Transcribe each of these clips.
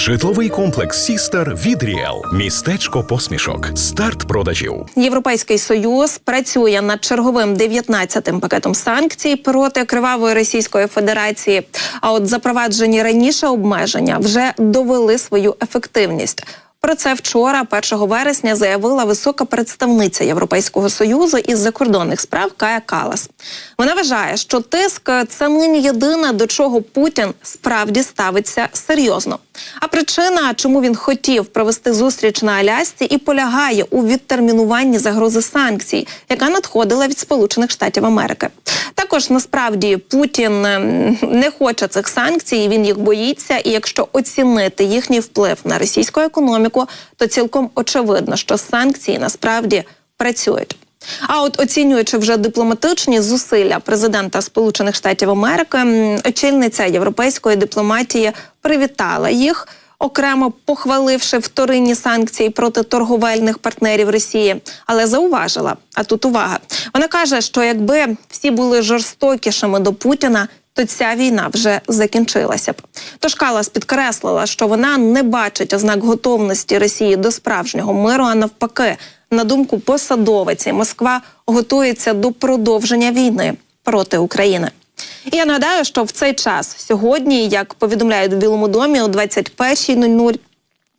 Житловий комплекс Сістер від Ріел. Містечко посмішок. Старт продажів. Європейський союз працює над черговим 19-тим пакетом санкцій проти кривавої Російської Федерації. А от запроваджені раніше обмеження вже довели свою ефективність. Про це вчора, 1 вересня, заявила висока представниця Європейського союзу із закордонних справ Кая Калас. Вона вважає, що тиск це нині єдине, до чого Путін справді ставиться серйозно. А причина, чому він хотів провести зустріч на Алясці, і полягає у відтермінуванні загрози санкцій, яка надходила від Сполучених Штатів Америки. Також насправді Путін ем, не хоче цих санкцій, він їх боїться. І якщо оцінити їхній вплив на російську економіку, то цілком очевидно, що санкції насправді працюють. А от оцінюючи вже дипломатичні зусилля президента Сполучених Штатів Америки, очільниця європейської дипломатії привітала їх. Окремо похваливши вторинні санкції проти торговельних партнерів Росії, але зауважила. А тут увага. Вона каже, що якби всі були жорстокішими до Путіна, то ця війна вже закінчилася б. Тож Калас підкреслила, що вона не бачить ознак готовності Росії до справжнього миру, а навпаки, на думку посадовиці, Москва готується до продовження війни проти України. І я нагадаю, що в цей час сьогодні, як повідомляють у Білому домі, о 21.00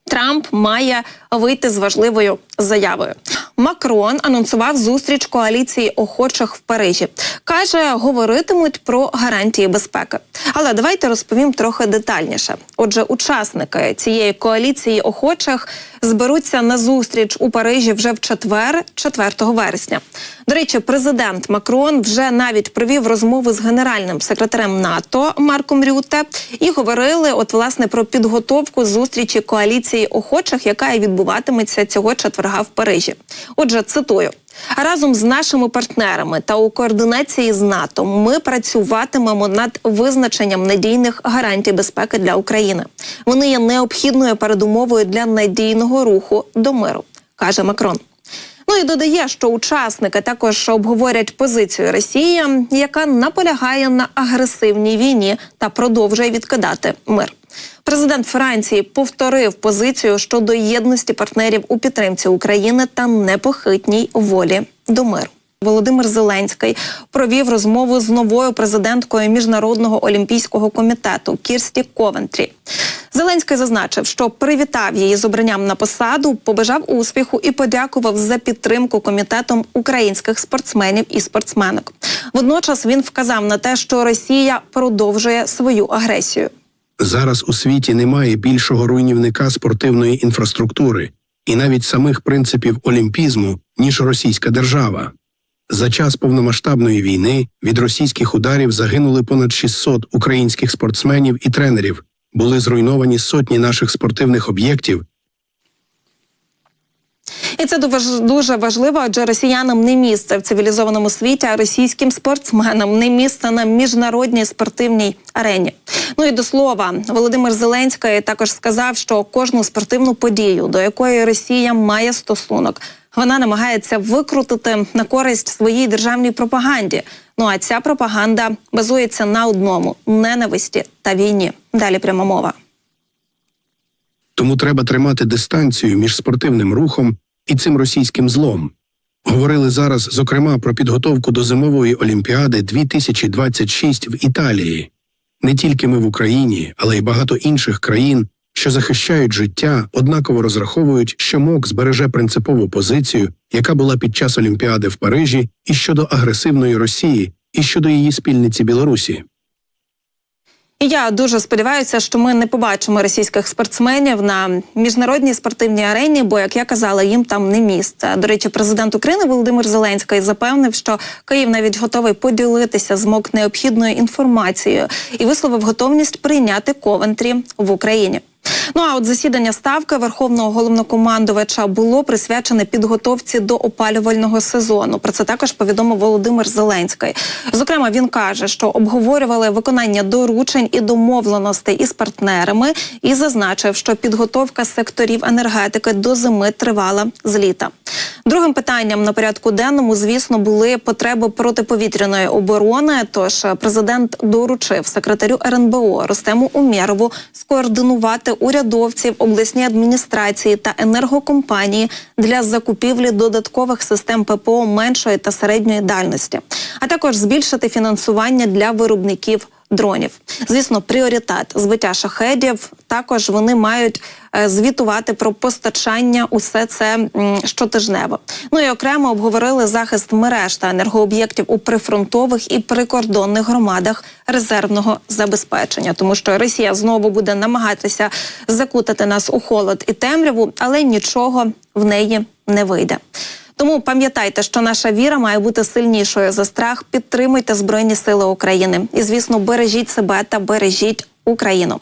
Трамп має вийти з важливою заявою. Макрон анонсував зустріч коаліції охочих в Парижі. каже, говоритимуть про гарантії безпеки. Але давайте розповім трохи детальніше. Отже, учасники цієї коаліції охочих зберуться на зустріч у Парижі вже в четвер, 4 вересня. До речі, президент Макрон вже навіть провів розмови з генеральним секретарем НАТО Марком Рюте і говорили, от власне про підготовку зустрічі коаліції охочих, яка і відбуватиметься цього четверга в Парижі. Отже, цитую. Разом з нашими партнерами та у координації з НАТО ми працюватимемо над визначенням надійних гарантій безпеки для України. Вони є необхідною передумовою для надійного руху до миру, каже Макрон. Ну і додає, що учасники також обговорять позицію Росії, яка наполягає на агресивній війні та продовжує відкидати мир. Президент Франції повторив позицію щодо єдності партнерів у підтримці України та непохитній волі до миру. Володимир Зеленський провів розмову з новою президенткою міжнародного олімпійського комітету Кірсті Ковентрі. Зеленський зазначив, що привітав її з обранням на посаду, побажав успіху і подякував за підтримку комітетом українських спортсменів і спортсменок. Водночас він вказав на те, що Росія продовжує свою агресію. Зараз у світі немає більшого руйнівника спортивної інфраструктури і навіть самих принципів олімпізму, ніж російська держава. За час повномасштабної війни від російських ударів загинули понад 600 українських спортсменів і тренерів, були зруйновані сотні наших спортивних об'єктів, І це дуже- важливо, адже росіянам не місце в цивілізованому світі, а російським спортсменам не місце на міжнародній спортивній арені. Ну і до слова, Володимир Зеленський також сказав, що кожну спортивну подію, до якої Росія має стосунок, вона намагається викрутити на користь своїй державній пропаганді. Ну а ця пропаганда базується на одному ненависті та війні. Далі пряма мова. тому треба тримати дистанцію між спортивним рухом і цим російським злом. Говорили зараз, зокрема, про підготовку до зимової олімпіади 2026 в Італії. Не тільки ми в Україні, але й багато інших країн, що захищають життя, однаково розраховують, що МОК збереже принципову позицію, яка була під час Олімпіади в Парижі, і щодо агресивної Росії, і щодо її спільниці Білорусі. Я дуже сподіваюся, що ми не побачимо російських спортсменів на міжнародній спортивній арені, бо як я казала, їм там не місце. До речі, президент України Володимир Зеленський запевнив, що Київ навіть готовий поділитися з МОК необхідною інформацією і висловив готовність прийняти Ковентрі в Україні. Ну а от засідання ставки верховного головнокомандувача було присвячене підготовці до опалювального сезону. Про це також повідомив Володимир Зеленський. Зокрема, він каже, що обговорювали виконання доручень і домовленостей із партнерами, і зазначив, що підготовка секторів енергетики до зими тривала з літа. Другим питанням на порядку денному, звісно, були потреби протиповітряної оборони. Тож президент доручив секретарю РНБО Ростему Умєрову скоординувати урядовців, обласні адміністрації та енергокомпанії для закупівлі додаткових систем ППО меншої та середньої дальності, а також збільшити фінансування для виробників. Дронів, звісно, пріоритет збиття шахедів. Також вони мають е, звітувати про постачання. Усе це щотижнево. Ну і окремо обговорили захист мереж та енергооб'єктів у прифронтових і прикордонних громадах резервного забезпечення, тому що Росія знову буде намагатися закутати нас у холод і темряву, але нічого в неї не вийде. Тому пам'ятайте, що наша віра має бути сильнішою за страх. Підтримуйте Збройні Сили України і, звісно, бережіть себе та бережіть Україну.